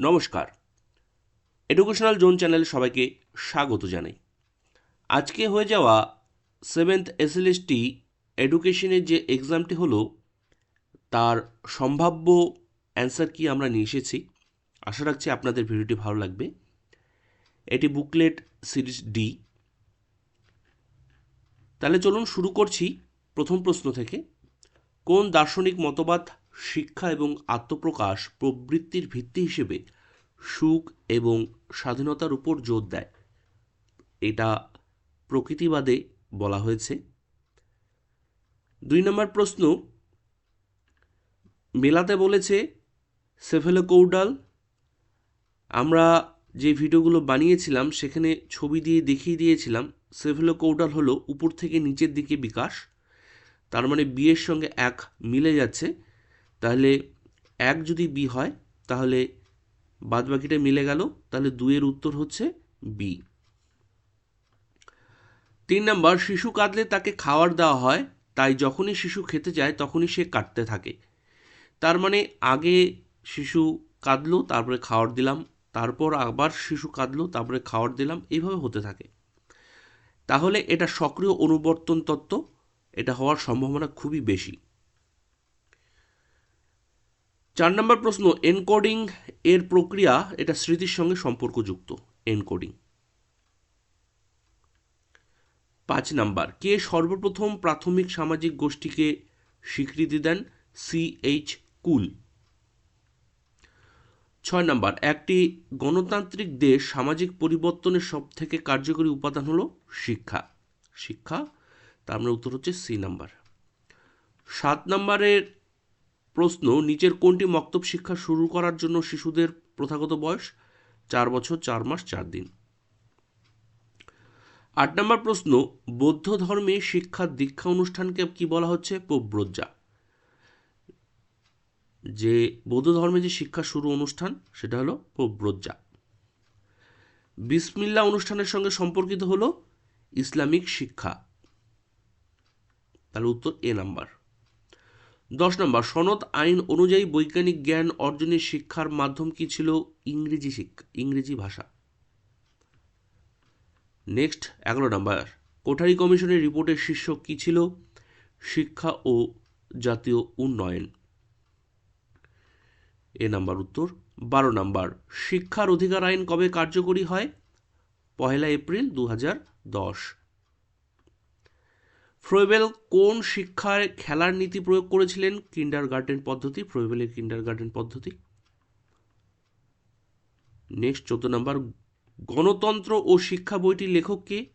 নমস্কার। Educational zone চ্যানেলে সবাইকে স্বাগত জানাই। আজকে হয়ে যাওয়া সেভেন্থ এসএলএসটি এডুকেশনের যে এক্সামটি হলো, তার সম্ভাব্য অ্যান্সার কি আমরা নিয়ে এসেছি, আশা রাখছি আপনাদের ভিডিওটি ভালো লাগবে। এটি বুকলেট সিরিজ ডি তাহলে চলুন শুরু করছি প্রথম প্রশ্ন থেকে। কোন দার্শনিক মতবাদ শিক্ষা এবং আত্মপ্রকাশ প্রবৃত্তির ভিত্তি হিসেবে সুখ এবং স্বাধীনতার উপর জোর দেয়। এটা প্রকৃতিবাদে বলা হয়েছে। দুই নম্বর প্রশ্ন, মেলাতে বলেছে সেফেলোকৌডাল আমরা যে ভিডিওগুলো বানিয়েছিলাম সেখানে ছবি দিয়ে দেখিয়ে দিয়েছিলাম সেফেলোকৌডাল হলো উপর থেকে নিচের দিকে বিকাশ, তার মানে বিয়ের সঙ্গে এক মিলে যাচ্ছে। তাহলে এক যদি বি হয়, তাহলে বাদ বাকিটা মিলে গেল, তাহলে দুয়ের উত্তর হচ্ছে বি। তিন নম্বর, শিশু কাঁদলে তাকে খাওয়ার দেওয়া হয়, তাই যখনই শিশু খেতে যায় তখনই সে কাটতে থাকে। তার মানে আগে শিশু কাঁদলো, তারপরে খাওয়ার দিলাম, তারপর আবার শিশু কাঁদলো, তারপরে খাওয়ার দিলাম, এইভাবে হতে থাকে। তাহলে এটা সক্রিয় অনুবর্তন তত্ত্ব, এটা হওয়ার সম্ভাবনা খুবই বেশি। চার নম্বর প্রশ্ন, এনকোডিং এর প্রক্রিয়া এটা স্মৃতির সঙ্গে সম্পর্কযুক্ত, এনকোডিং। পাঁচ নাম্বার, কে সর্বপ্রথম প্রাথমিক সামাজিক গোষ্ঠীকে স্বীকৃতি দেন? সি এইচ কুল। ছয় নাম্বার, একটি গণতান্ত্রিক দেশ সামাজিক পরিবর্তনের সব থেকে কার্যকরী উপাদান হলো শিক্ষা। শিক্ষা, তার মানে উত্তর হচ্ছে সি নাম্বার। সাত নাম্বারের প্রশ্ন, নিচের কোনটি মক্তব শিক্ষা শুরু করার জন্য শিশুদের প্রথাগত বয়স? চার বছর, চার মাস, চার দিন। আট নম্বর প্রশ্ন, বৌদ্ধ ধর্মে শিক্ষা দীক্ষা অনুষ্ঠানকে কি বলা হচ্ছে? প্রব্রজ্জা যে বৌদ্ধ ধর্মে যে শিক্ষা শুরু অনুষ্ঠান, সেটা হলো প্রব্রজ্জা বিসমিল্লা অনুষ্ঠানের সঙ্গে সম্পর্কিত হলো ইসলামিক শিক্ষা। তাহলে উত্তর এ নাম্বার। দশ নম্বর, সনদ, আইন অনুযায়ী বৈজ্ঞানিক জ্ঞান অর্জনের শিক্ষার মাধ্যম কি ছিল? ইংরেজি শিক্ষা, ইংরেজি ভাষা। নেক্সট এগারো নম্বর, কোঠারি কমিশনের রিপোর্টের শীর্ষক কী ছিল? শিক্ষা ও জাতীয় উন্নয়ন। এ নাম্বার উত্তর। বারো নাম্বার, শিক্ষার অধিকার আইন কবে কার্যকরী হয়? পহেলা এপ্রিল দু দশ। ফ্রোয়েবেল কোন শিক্ষার খেলার নীতি প্রয়োগ করেছিলেন? কিন্ডার গার্ডেন পদ্ধতি ফ্রোয়েবেলের কিন্ডার গার্ডেন পদ্ধতি। নেক্সট, চোদ্দ নম্বর, গণতন্ত্র ও শিক্ষা বইটির লেখক কে?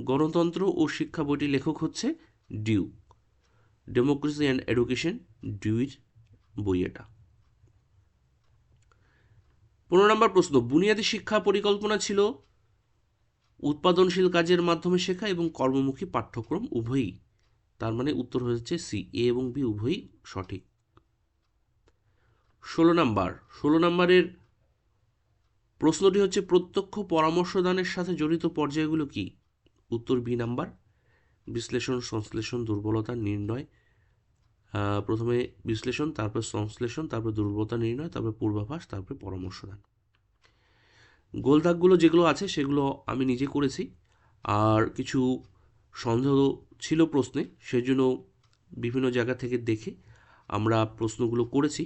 গণতন্ত্র ও শিক্ষা বইটির লেখক হচ্ছে ডিউ। ডেমোক্রেসি অ্যান্ড এডুকেশন ডিউর বই এটা। পনেরো নম্বর প্রশ্ন, বুনিয়াদী শিক্ষা পরিকল্পনা ছিল উৎপাদনশীল কাজের মাধ্যমে শেখা এবং কর্মমুখী পাঠ্যক্রম উভয়ই, তার মানে উত্তর হচ্ছে সি, এ এবং বি উভয়ই সঠিক। ষোলো নাম্বার। ষোলো নাম্বারের প্রশ্নটি হচ্ছে, প্রত্যক্ষ পরামর্শদানের সাথে জড়িত পর্যায়গুলো কি? উত্তর বি নাম্বার। বিশ্লেষণ, সংশ্লেষণ, দুর্বলতা, নির্ণয়। প্রথমে বিশ্লেষণ, তারপর সংশ্লেষণ, তারপর দুর্বলতা, নির্ণয়, তারপর পূর্বাভাস, তারপরে পরামর্শদান গোলদাগগুলো যেগুলো আছে, সেগুলো আমি নিজে করেছি। আর কিছু সন্দেহ ছিল প্রশ্নে, সেজন্য বিভিন্ন জায়গা থেকে দেখে আমরা প্রশ্নগুলো করেছি।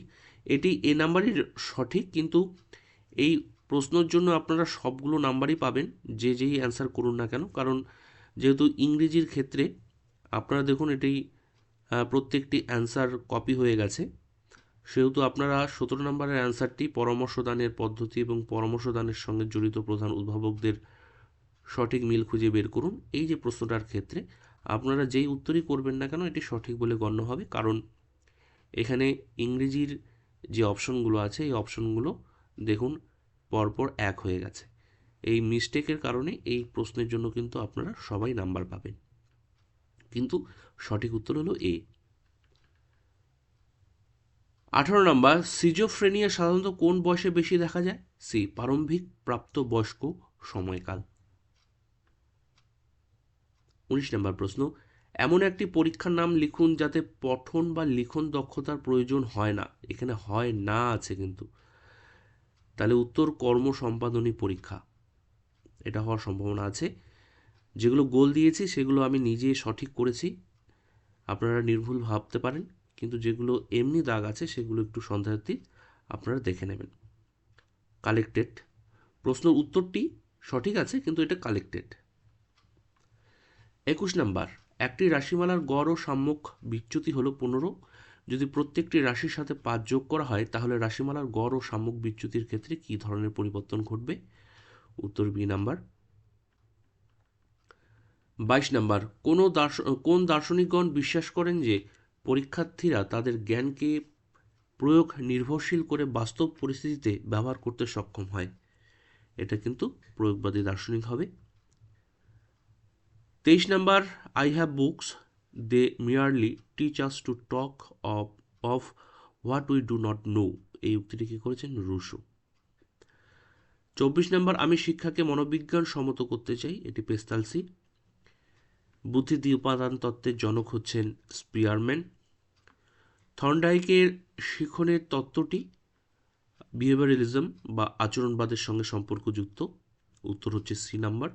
এটি এ নাম্বারই সঠিক, কিন্তু এই প্রশ্নের জন্য আপনারা সবগুলো নাম্বারই পাবেন, যে যেই অ্যান্সার করুন না কেন। কারণ যেহেতু ইংরেজির ক্ষেত্রে, আপনারা দেখুন এটি প্রত্যেকটি অ্যান্সার কপি হয়ে গেছে। সেহেতু আপনারা সতেরো নম্বরের অ্যান্সারটি পরামর্শদানের পদ্ধতি এবং পরামর্শদানের সঙ্গে জড়িত প্রধান উদ্ভাবকদের সঠিক মিল খুঁজে বের করুন। এই যে প্রশ্নটার ক্ষেত্রে আপনারা যেই উত্তরই করবেন না কেন, এটি সঠিক বলে গণ্য হবে। কারণ এখানে ইংরেজির যে অপশনগুলো আছে, এই অপশনগুলো দেখুন পরপর এক হয়ে গেছে। এই মিস্টেকের কারণে এই প্রশ্নের জন্য কিন্তু আপনারা সবাই নাম্বার পাবেন। কিন্তু সঠিক উত্তর হলো এ। আঠারো নম্বর সিজোফ্রেনিয়া সাধারণত কোন বয়সে বেশি দেখা যায়? সি, প্রারম্ভিক প্রাপ্ত বয়স্ক সময়কাল। উনিশ নম্বর প্রশ্ন, এমন একটি পরীক্ষার নাম লিখুন যাতে পঠন বা লিখন দক্ষতার প্রয়োজন হয় না। এখানে হয় না আছে কিন্তু। তাহলে উত্তর কর্ম সম্পাদনী পরীক্ষা। এটা হওয়ার সম্ভাবনা আছে। যেগুলো গোল দিয়েছি সেগুলো আমি নিজে সঠিক করেছি। আপনারা নির্ভুল ভাবতে পারেন। কিন্তু যেগুলো এমনি দাগ আছে, সেগুলো একটু সন্দেহার্থী আপনারা দেখে নেবেন। কালেক্টেড প্রশ্ন উত্তরটি সঠিক আছে, কিন্তু এটা কালেক্টেড একুশ নাম্বার। একটি রাশিমালার গড় ও সাম্যক বিচ্যুতি হলো পনেরো। যদি প্রত্যেকটি রাশির সাথে পাঁচ যোগ করা হয়, তাহলে রাশিমালার গড় ও সাম্যক বিচ্যুতির ক্ষেত্রে কী ধরনের পরিবর্তন ঘটবে? উত্তর বি নাম্বার। বাইশ নাম্বার। কোনো দার্শ, কোন দার্শনিকগণ বিশ্বাস করেন যে পরীক্ষার্থীরা তাদের জ্ঞানকে প্রয়োগ নির্ভরশীল করে বাস্তব পরিস্থিতিতে ব্যবহার করতে সক্ষম হয়। এটা কিন্তু প্রয়োগবাদী দার্শনিক হবে। তেইশ number I have books they merely teach us to talk of of what we do not know এই উক্তিটি কী করেছেন? রুশো। চব্বিশ নম্বর, আমি শিক্ষাকে মনোবিজ্ঞান সম্মত করতে চাই। এটি পেস্তালসি বুদ্ধিদি উপাদান তত্ত্বের জনক হচ্ছেন স্পিয়ারম্যান। থর্নডাইকের শিখনের তত্ত্বটি বিহেভিয়ারিজম বা আচরণবাদের সঙ্গে সম্পর্কযুক্ত। উত্তর হচ্ছে সি নাম্বার।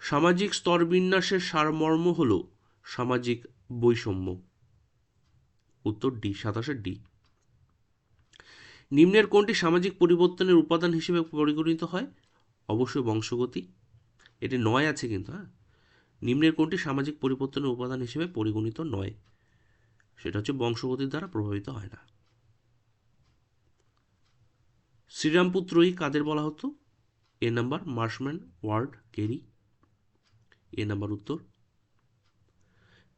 সামাজিক স্তরবিন্যাসের সারমর্ম হল সামাজিক বৈষম্য। উত্তর ডি, সাতাশের ডি। নিম্নের কোনটি সামাজিক পরিবর্তনের উপাদান হিসেবে পরিগণিত হয়? অবশ্যই বংশগতি। এটি নয় আছে কিন্তু হ্যাঁ? নিম্নের কোনটি সামাজিক পরিবর্তনের উপাদান হিসেবে পরিগণিত নয়? সেটা হচ্ছে বংশগতির দ্বারা প্রভাবিত হয় না। শ্রীরামপুত্রই কাদের বলা হতো? A number Marshman Ward Carey. A number উত্তর।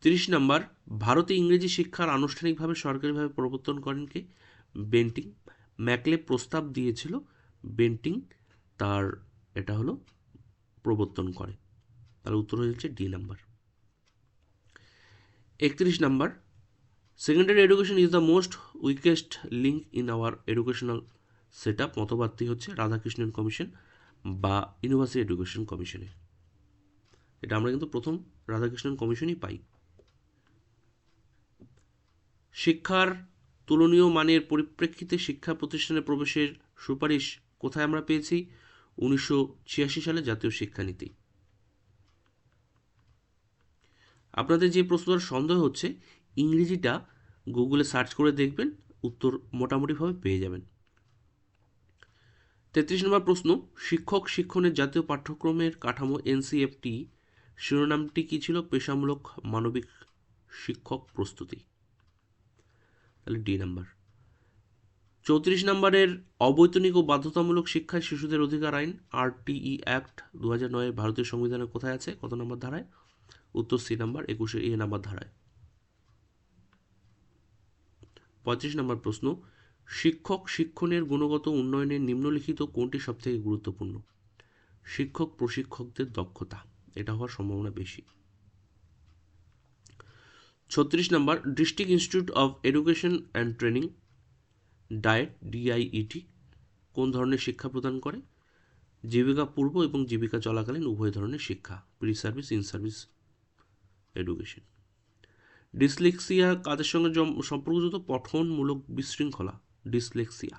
তিরিশ নাম্বার, ভারতে ইংরেজি শিক্ষার আনুষ্ঠানিকভাবে সরকারিভাবে প্রবর্তন করেন কে? বেন্টিং। ম্যাকলে প্রস্তাব দিয়েছিল বেন্টিং, তার এটা হলো প্রবর্তন করে। তাহলে উত্তর হয়ে যাচ্ছে ডি নাম্বার। একত্রিশ number secondary education is the most weakest link in our educational set up মতবাদটি হচ্ছে রাধাকৃষ্ণন কমিশন বা ইউনিভার্সিটি এডুকেশন কমিশনে এটা আমরা কিন্তু প্রথম রাধাকৃষ্ণন কমিশনই পাই। শিক্ষার তুলনীয় মানের পরিপ্রেক্ষিতে শিক্ষা প্রতিষ্ঠানে প্রবেশের সুপারিশ কোথায় আমরা পেয়েছি? উনিশশো ছিয়াশি সালে জাতীয় শিক্ষানীতি আপনাদের যে প্রশ্নটার সন্দেহ হচ্ছে, ইংরেজিটা গুগলে সার্চ করে দেখবেন, উত্তর মোটামুটিভাবে পেয়ে যাবেন। তেত্রিশ নম্বর প্রশ্ন, শিক্ষক শিক্ষণের জাতীয় পাঠ্যক্রমের কাঠামো এনসিএফটি শিরোনামটি কী ছিল পেশামূলক মানবিক শিক্ষক প্রস্তুতি? তাহলে ডি নাম্বার। চৌত্রিশ নম্বরের অবৈতনিক ও বাধ্যতামূলক শিক্ষায় শিশুদের অধিকার আইন, আরটিই অ্যাক্ট দু হাজার নয় ভারতীয় সংবিধানে কোথায় আছে? কত নম্বর ধারায়? উত্তর সি নাম্বার, একুশে এ নাম্বার ধারায়। পঁয়ত্রিশ নম্বর প্রশ্ন, শিক্ষক শিক্ষণের গুণগত উন্নয়নে নিম্নলিখিত কোনটি সবথেকে গুরুত্বপূর্ণ? শিক্ষক প্রশিক্ষকদের দক্ষতা, এটা হওয়ার সম্ভাবনা বেশি। ছত্রিশ number, district institute of education and training, DIET, DIET, কোন ধরনের শিক্ষা প্রদান করে? জীবিকা পূর্ব এবং জীবিকা চলাকালীন উভয় ধরনের শিক্ষা pre service in service education dyslexia কাদের সঙ্গে সম্পর্কযুক্ত? পঠনমূলক বিশৃঙ্খলা ডিসলেক্সিয়া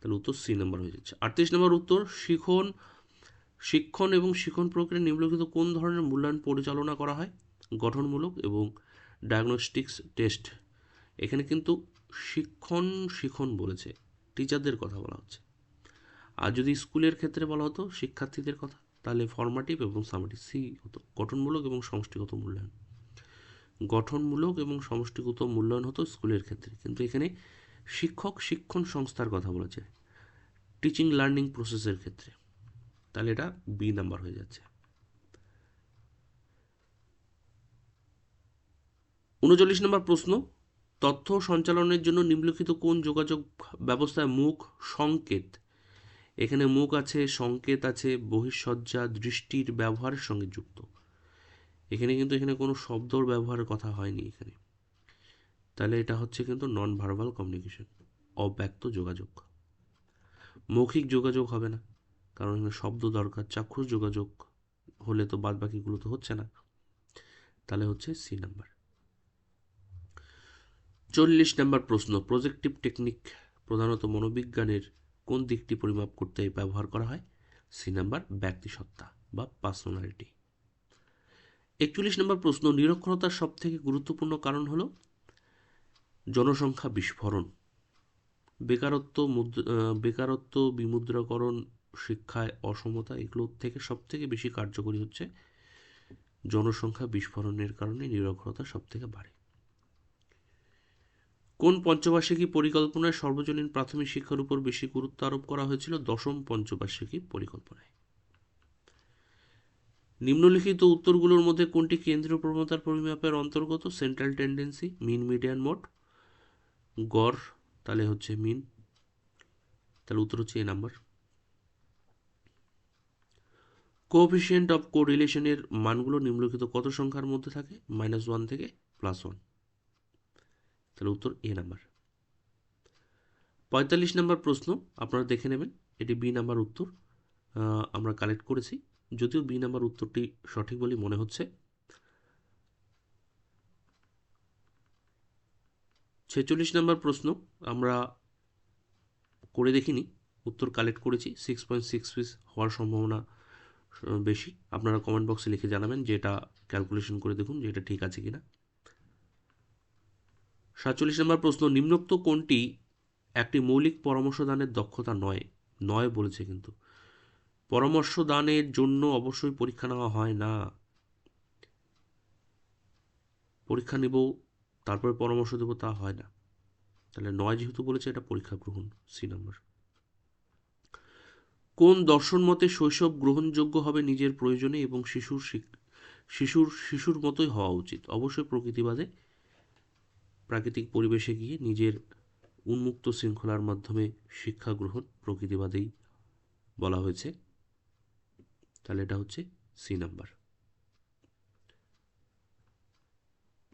তাহলে উত্তর সি নাম্বার হয়ে যাচ্ছে। আটত্রিশ নম্বর উত্তর, শিখন, শিক্ষণ এবং শিখন প্রক্রিয়া নিম্নলিখিত কোন ধরনের মূল্যায়ন পরিচালনা করা হয়? গঠনমূলক এবং ডায়াগনস্টিক্স টেস্ট এখানে কিন্তু শিক্ষণ, শিখন বলেছে। টিচারদের কথা বলা হচ্ছে। আর যদি স্কুলের ক্ষেত্রে বলা হতো, শিক্ষার্থীদের কথা? তাহলে ফর্মাটিভ এবং সামেটিভ সি হতো, গঠনমূলক এবং সমষ্টিগত মূল্যায়ন। গঠনমূলক এবং সমষ্টিগত মূল্যায়ন হতো স্কুলের ক্ষেত্রে। কিন্তু এখানে শিক্ষক শিক্ষণ সংস্থার কথা বলেছে টিচিং লার্নিং প্রসেসের ক্ষেত্রে। তাহলে এটা বি নাম্বার হয়ে যাচ্ছে। উনচল্লিশ নম্বর প্রশ্ন, তথ্য সঞ্চালনের জন্য নিম্নলিখিত কোন যোগাযোগ ব্যবস্থায় মুখ সংকেত? এখানে মুখ আছে, সংকেত আছে, বহিঃসজ্জা, দৃষ্টির ব্যবহারের সঙ্গে যুক্ত। এখানে কিন্তু এখানে কোনো শব্দর ব্যবহারের কথা হয়নি এখানে। তাহলে এটা হচ্ছে কিন্তু নন ভার্বাল কমিউনিকেশন অব্যক্ত যোগাযোগ। মৌখিক যোগাযোগ হবে না, কারণ এখানে শব্দ দরকার, চাক্ষুষ যোগাযোগ হলে তো বাদ বাকিগুলো তো হচ্ছে না। তাহলে হচ্ছে সি নাম্বার চল্লিশ নাম্বার প্রশ্ন প্রজেক্টিভ টেকনিক প্রধানত মনোবিজ্ঞানের কোন দিকটি পরিমাপ করতে ব্যবহার করা হয়? সি নাম্বার ব্যক্তিসত্তা বা পার্সোনালিটি একচল্লিশ নম্বর প্রশ্ন, নিরক্ষরতার সব থেকে গুরুত্বপূর্ণ কারণ হল জনসংখ্যা বিস্ফোরণ। বেকারত্ব বেকারত্ব বিমুদ্রাকরণ শিক্ষায় অসমতা এগুলো থেকে সব থেকে বেশি কার্যকরী হচ্ছে জনসংখ্যা বিস্ফোরণের কারণে নিরক্ষরতা সব থেকে বাড়ে। কোন পঞ্চবার্ষিকী পরিকল্পনায় সর্বজনীন প্রাথমিক শিক্ষার উপর বেশি গুরুত্ব আরোপ করা হয়েছিল? দশম পঞ্চবার্ষিকী পরিকল্পনায়। নিম্নলিখিত উত্তরগুলোর মধ্যে কোনটি কেন্দ্রীয় প্রবণতার পরিমাপের অন্তর্গত? Central tendency, mean, median mode. গড়, তাহলে হচ্ছে মিন। তাহলে উত্তর হচ্ছে এ নাম্বার। কোফিসিয়েন্ট অফ কোরিলেশনের মানগুলো নিম্নলিখিত কত সংখ্যার মধ্যে থাকে? মাইনাস ওয়ান থেকে প্লাস ওয়ান। তাহলে উত্তর এ নাম্বার। পঁয়তাল্লিশ নাম্বার প্রশ্ন, আপনারা দেখে নেবেন, এটি বি নাম্বার উত্তর আমরা কালেক্ট করেছি। যদিও বি নাম্বার উত্তরটি সঠিক বলে মনে হচ্ছে। ছেচল্লিশ নাম্বার প্রশ্ন, আমরা করে দেখিনি, উত্তর কালেক্ট করেছি সিক্স পয়েন্ট সিক্স পিস হওয়ার সম্ভাবনা বেশি। আপনারা কমেন্ট বক্সে লিখে জানাবেন যে এটা ক্যালকুলেশন করে দেখুন যে এটা ঠিক আছে কিনা। সাতচল্লিশ নম্বর প্রশ্ন, নিম্নোক্ত কোনটি একটি মৌলিক পরামর্শদানের দক্ষতা নয়? নয় বলেছে কিন্তু। পরামর্শ দানের জন্য অবশ্যই পরীক্ষা নেওয়া হয় না। পরীক্ষা নেব, তারপরে পরামর্শ দেবো, তা হয় না। তাহলে নয় যেহেতু বলেছে, এটা পরীক্ষা গ্রহণ সি নম্বর কোন দর্শন মতে শৈশব গ্রহণযোগ্য হবে নিজের প্রয়োজনে এবং শিশুর শিশুর শিশুর মতোই হওয়া উচিত? অবশ্যই প্রকৃতিবাদে প্রাকৃতিক পরিবেশে গিয়ে নিজের উন্মুক্ত শৃঙ্খলার মাধ্যমে শিক্ষা গ্রহণ প্রকৃতিবাদেই বলা হয়েছে। তাহলে এটা হচ্ছে সি নাম্বার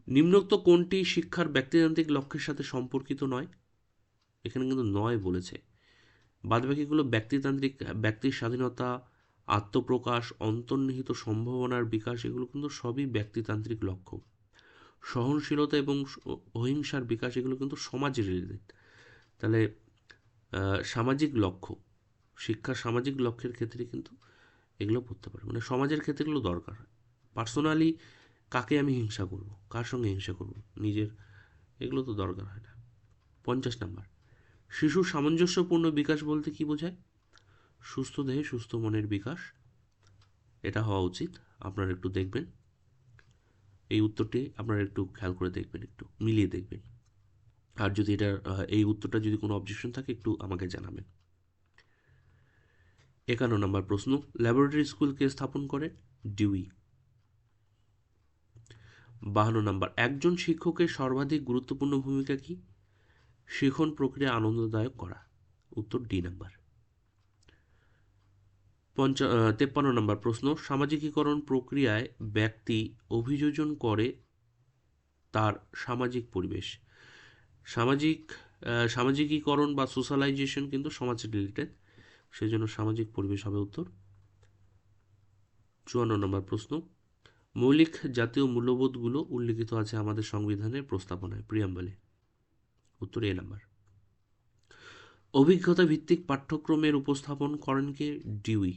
নিম্নোক্ত কোনটি শিক্ষার ব্যক্তিতান্ত্রিক লক্ষ্যের সাথে সম্পর্কিত নয়? এখানে কিন্তু নয় বলেছে। বাদবাকিগুলো ব্যক্তিতান্ত্রিক, ব্যক্তির স্বাধীনতা, আত্মপ্রকাশ, অন্তর্নিহিত সম্ভাবনার বিকাশ, এগুলো কিন্তু সবই ব্যক্তিতান্ত্রিক লক্ষ্য। সহনশীলতা এবং অহিংসার বিকাশ, এগুলো কিন্তু সমাজ রিলেটেড। তাহলে সামাজিক লক্ষ্য শিক্ষার সামাজিক লক্ষ্যের ক্ষেত্রে কিন্তু এগুলো পড়তে পারে মানে সমাজের ক্ষেত্রে এগুলো দরকার। পার্সোনালি কাকে আমি হিংসা করব? কার সঙ্গে হিংসা করব? নিজের, এগুলো তো দরকার হয় না। পঞ্চাশ নাম্বার। শিশুর সামঞ্জস্যপূর্ণ বিকাশ বলতে কি বোঝায়? সুস্থ দেহে সুস্থ মনের বিকাশ। এটা হওয়া উচিত। আপনারা একটু দেখবেন। এই উত্তরটি আপনারা একটু খেয়াল করে দেখবেন, একটু মিলিয়ে দেখবেন। আর যদি এটা এই উত্তরটা যদি কোনো অবজেকশন থাকে, একটু আমাকে জানাবেন। একান্ন নম্বর প্রশ্ন ল্যাবরেটরি স্কুলকে স্থাপন করে ডিউই বাহান্ন নম্বর, একজন শিক্ষকের সর্বাধিক গুরুত্বপূর্ণ ভূমিকা কি? শিখন প্রক্রিয়া আনন্দদায়ক করা। উত্তর ডি নাম্বার। পঞ্চা তেপ্পান্ন নম্বর প্রশ্ন, সামাজিকীকরণ প্রক্রিয়ায় ব্যক্তি অভিযোজন করে তার সামাজিক পরিবেশ। সামাজিক সামাজিকীকরণ বা সোশ্যালাইজেশন কিন্তু সমাজ রিলেটেড সেই জন্য সামাজিক পরিবেশ হবে উত্তর। চুয়ান্ন নম্বর প্রশ্ন, মৌলিক জাতীয় মূল্যবোধগুলো উল্লিখিত আছে আমাদের সংবিধানের প্রস্তাবনায়, প্রিয়াম্বলে। উত্তর এ নাম্বার। অভিজ্ঞতা ভিত্তিক পাঠ্যক্রমের উপস্থাপন করেন কে? ডিউই।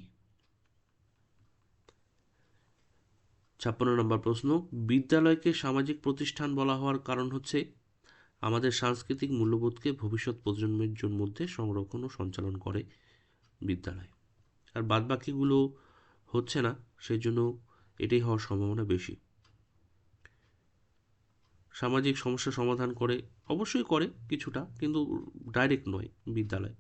ছাপ্পান্ন নম্বর প্রশ্ন, বিদ্যালয়কে সামাজিক প্রতিষ্ঠান বলা হওয়ার কারণ হচ্ছে আমাদের সাংস্কৃতিক মূল্যবোধকে ভবিষ্যৎ প্রজন্মের মধ্যে সংরক্ষণ ও সঞ্চালন করে বিদ্যালয়। আর বাদবাকিগুলো হচ্ছে না সেই জন্য এটাই হওয়ার সম্ভাবনা বেশি। সামাজিক সমস্যা সমাধান করে অবশ্যই করে কিছুটা, কিন্তু ডাইরেক্ট নয় বিদ্যালয়।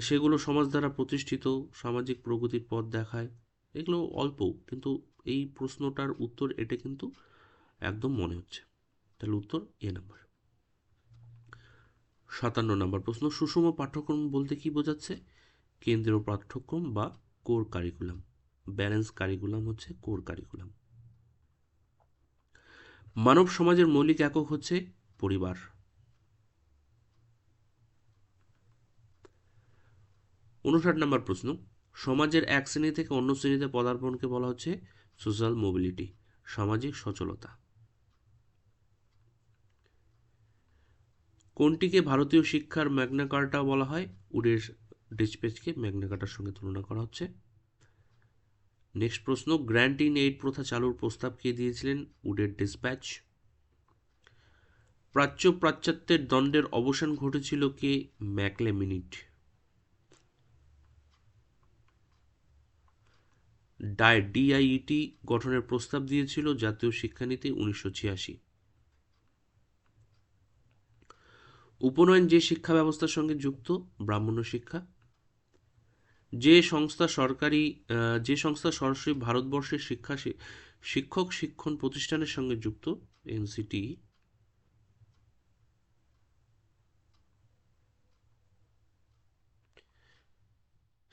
সেগুলো সমাজ দ্বারা প্রতিষ্ঠিত, সামাজিক প্রগতির পথ দেখায়, এগুলো অল্প, কিন্তু এই প্রশ্নটার উত্তর এটা কিন্তু একদম মনে হচ্ছে। তাহলে উত্তর এ নাম্বার। সাতান্ন নম্বর প্রশ্ন, সুষম পাঠ্যক্রম বলতে কি বোঝাচ্ছে? কেন্দ্রীয় পাঠ্যক্রম বা কোর কারিকুলাম ব্যালেন্স কারিকুলাম হচ্ছে কোর কারিকুলাম মানব সমাজের মৌলিক একক হচ্ছে পরিবার। উনষাট নম্বর প্রশ্ন, সমাজের এক শ্রেণি থেকে অন্য শ্রেণীতে পদার্পণকে বলা হচ্ছে সোশ্যাল মোবিলিটি সামাজিক সচলতা। কোনটিকে ভারতীয় শিক্ষার ম্যাগনা কার্টা বলা হয়? উডের ডিসপ্যাচকে ম্যাগনা কার্টার সঙ্গে তুলনা করা হচ্ছে। নেক্সট প্রশ্ন, গ্র্যান্ট ইন এইড প্রথা চালুর প্রস্তাব কে দিয়েছিলেন উডের ডিসপ্যাচ? প্রাচ্য পাশ্চাত্যের দণ্ডের অবসান ঘটেছিল কে ম্যাকলে মিনিট ডায় ডিআইইটি গঠনের প্রস্তাব দিয়েছিল জাতীয় শিক্ষানীতি উনিশশো ছিয়াশি। উপনয়ন যে শিক্ষা ব্যবস্থার সঙ্গে যুক্ত, ব্রাহ্মণ্য শিক্ষা। যে সংস্থা সরকারি যে সংস্থা সরাসরি ভারতবর্ষের শিক্ষা শিক্ষক শিক্ষণ প্রতিষ্ঠানের সঙ্গে যুক্ত এনসিটি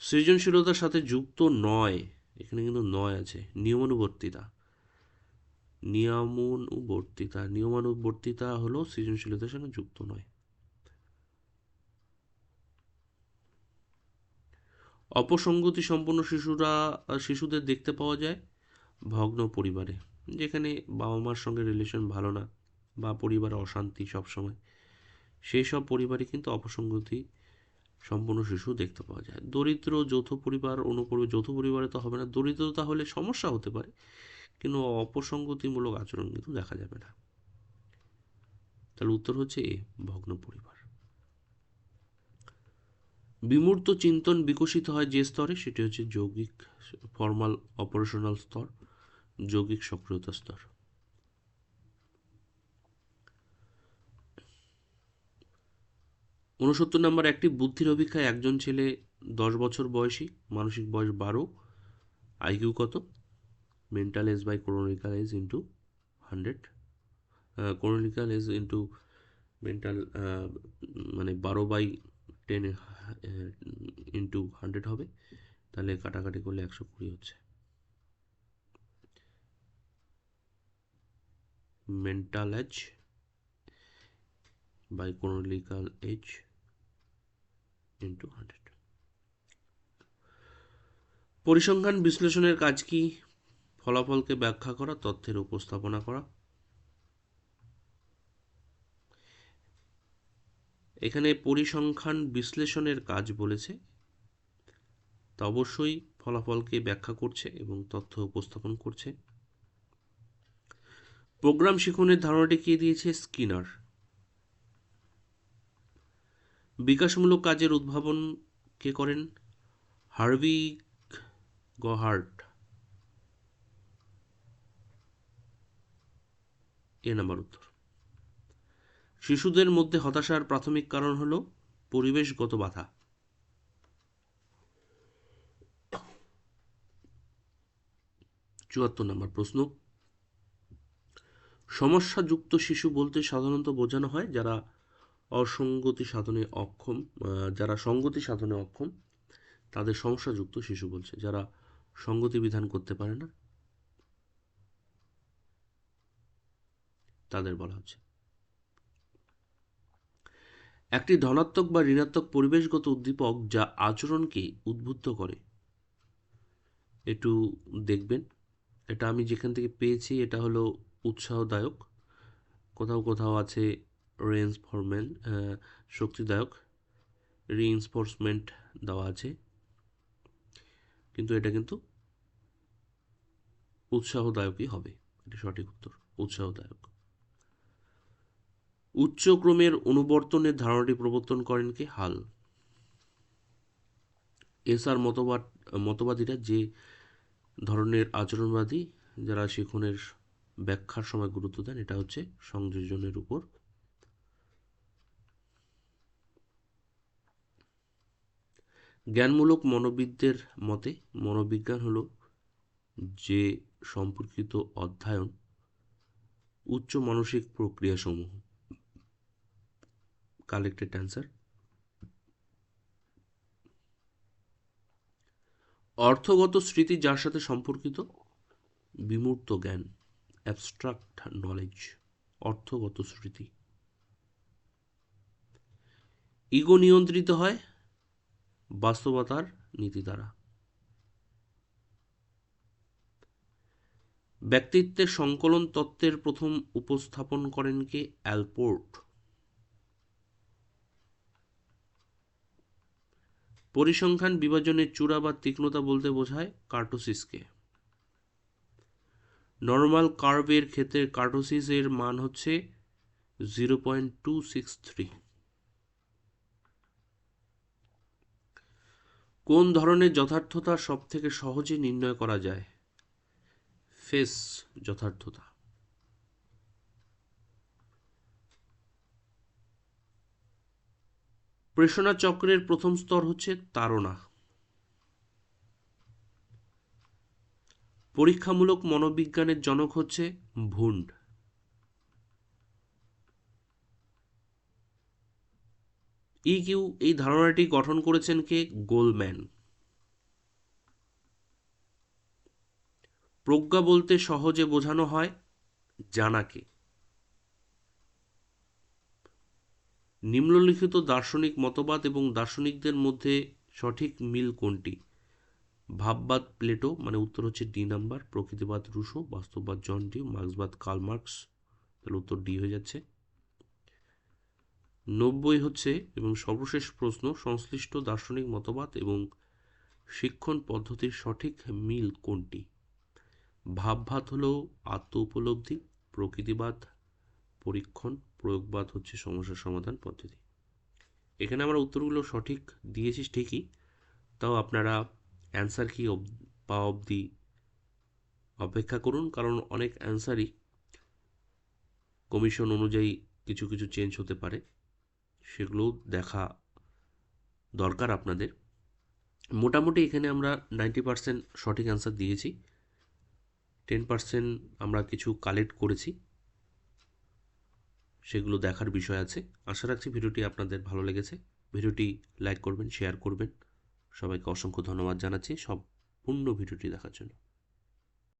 সৃজনশীলতার সাথে যুক্ত নয়, এখানে কিন্তু নয় আছে, নিয়মানুবর্তিতা। নিয়মানুবর্তিতা নিয়মানুবর্তিতা হলো সৃজনশীলতার সঙ্গে যুক্ত নয়। অপসঙ্গতি সম্পন্ন শিশুরা, শিশুদের দেখতে পাওয়া যায় ভগ্ন পরিবারে, যেখানে বাবা মার সঙ্গে রিলেশন ভালো না বা পরিবারে অশান্তি সবসময়। সেই সব পরিবারে কিন্তু অপসঙ্গতি সম্পূর্ণ শিশু দেখতে পাওয়া যায়। দরিদ্র যৌথ পরিবার, অনুপরিবার, যৌথ পরিবারে তো হবে না। দরিদ্রতা হলে সমস্যা হতে পারে, কিন্তু অপসঙ্গতিমূলক আচরণ কিন্তু দেখা যাবে না। তাহলে উত্তর হচ্ছে এ, ভগ্ন পরিবার। বিমূর্ত চিন্তন বিকশিত হয় যে স্তরে, সেটি হচ্ছে যৌগিক, ফর্মাল, অপারেশনাল স্তর, যৌগিক সক্রিয়তা স্তর। উনসত্তর নম্বর একটি বুদ্ধির অভিক্ষায় একজন ছেলে দশ বছর বয়সী, মানসিক বয়স বারো আইকিউ কত? Mental age by chronological age into hundred chronological age into mental মানে বারো বাই টেন ইন্টু হান্ড্রেড হবে। তাহলে কাটাকাটি করলে একশো কুড়ি হচ্ছে। Mental age by chronological age into hundred পরিসংখ্যান বিশ্লেষণের কাজ কি? ফলাফলকে ব্যাখ্যা করা, তথ্যের উপস্থাপনা করা। এখানে পরিসংখ্যান বিশ্লেষণের কাজ বলেছে, তা অবশ্যই ফলাফলকে ব্যাখ্যা করছে এবং তথ্য উপস্থাপন করছে। প্রোগ্রাম শিখনের ধারণাটি কে দিয়েছে? স্কিনার। বিকাশমূলক কাজের উদ্ভাবন কে করেন? হার্ভি গহার্ট। এ নাম্বার উত্তর। শিশুদের মধ্যে হতাশার প্রাথমিক কারণ হল পরিবেশগত বাধা। চুয়াত্তর নম্বর প্রশ্ন। সমস্যাযুক্ত শিশু বলতে সাধারণত বোঝানো হয় যারা অসঙ্গতি সাধনে অক্ষম যারা সঙ্গতি সাধনে অক্ষম, তাদের সমস্যাযুক্ত শিশু বলছে, যারা সঙ্গতি বিধান করতে পারে না, তাদের বলা হচ্ছে। একটি ধনাত্মক বা ঋণাত্মক পরিবেশগত উদ্দীপক যা আচরণকে উদ্বুদ্ধ করে, একটু দেখবেন। এটা আমি যেখান থেকে পেয়েছি, এটা হলো উৎসাহদায়ক। কোথাও কোথাও আছে রেইনফোর্সমেন্ট শক্তিদায়ক রিইনফোর্সমেন্ট দেওয়া আছে। কিন্তু এটা কিন্তু উৎসাহদায়কই হবে। এটা সঠিক উত্তর, উৎসাহদায়ক। উচ্চ ক্রমের অনুবর্তনের ধারণাটি প্রবর্তন করেন কে? হাল। এসআর মতবাদ, মতবাদীরা যে ধরনের আচরণবাদী, যারা শিখনের ব্যাখ্যার সময় গুরুত্ব দেন, এটা হচ্ছে সংযোজনের উপর জ্ঞানমূলক মনোবিদদের মতে, মনোবিজ্ঞান হলো যে সম্পর্কিত অধ্যয়ন উচ্চ মানসিক প্রক্রিয়াসমূহ। কালেক্টেড অ্যান্সার অর্থগত স্মৃতি যার সাথে সম্পর্কিত, বিমূর্ত জ্ঞান অ্যাবস্ট্রাক্ট নলেজ অর্থগত স্মৃতি। ইগো নিয়ন্ত্রিত হয় বাস্তবতার নীতি দ্বারা। ব্যক্তিত্বের সংকলন তত্ত্বের প্রথম উপস্থাপন করেন কে? অ্যালপোর্ট। পরিসংখ্যান বিভাজনের চূড়া বা তীক্ষ্ণতা বলতে বোঝায় কার্টোসিসকে। নর্মাল কার্ভের ক্ষেত্রে কার্টোসিসের মান হচ্ছে zero point two six three. কোন ধরনের যথার্থতা সব থেকে সহজে নির্ণয় করা যায়? ফেস যথার্থতা। প্রেষণা চক্রের প্রথম স্তর হচ্ছে তাড়না। পরীক্ষামূলক মনোবিজ্ঞানের জনক হচ্ছে ভুন্ড ইকিউ এই ধারণাটি গঠন করেছেন কে? গোলম্যান। প্রজ্ঞা বলতে সহজে বোঝানো হয় জানাকে। নিম্নলিখিত দার্শনিক মতবাদ এবং দার্শনিকদের মধ্যে সঠিক মিল কোনটি? ভাববাদ প্লেটো মানে উত্তর হচ্ছে ডি নাম্বার, প্রকৃতিবাদ রুশো, বাস্তববাদ জন ডি মার্ক্সবাদ কার্ল মার্কস, তাহলে উত্তর ডি হয়ে যাচ্ছে। নব্বই হচ্ছে এবং সর্বশেষ প্রশ্ন, সংশ্লিষ্ট দার্শনিক মতবাদ এবং শিক্ষণ পদ্ধতির সঠিক মিল কোনটি? ভাবভাত হলো আত্ম উপলব্ধি প্রকৃতিবাদ, পরীক্ষণ, প্রয়োগবাদ হচ্ছে সমস্যা সমাধান পদ্ধতি। এখানে আমরা উত্তরগুলো সঠিক দিয়েছি ঠিকই, তাও আপনারা অ্যান্সার কি পাওয়া অবধি অপেক্ষা করুন, কারণ অনেক অ্যান্সারই কমিশন অনুযায়ী কিছু কিছু চেঞ্জ হতে পারে। সেগুলোও দেখা দরকার আপনাদের। মোটামুটি এখানে আমরা নাইনটি পার্সেন্ট সঠিক অ্যান্সার দিয়েছি। টেন পার্সেন্ট আমরা কিছু কালেক্ট করেছি। সেগুলো দেখার বিষয় আছে। আশা রাখছি ভিডিওটি আপনাদের ভালো লেগেছে। ভিডিওটি লাইক করবেন শেয়ার করবেন। সবাইকে অসংখ্য ধন্যবাদ জানাচ্ছি। সম্পূর্ণ ভিডিওটি দেখার জন্য।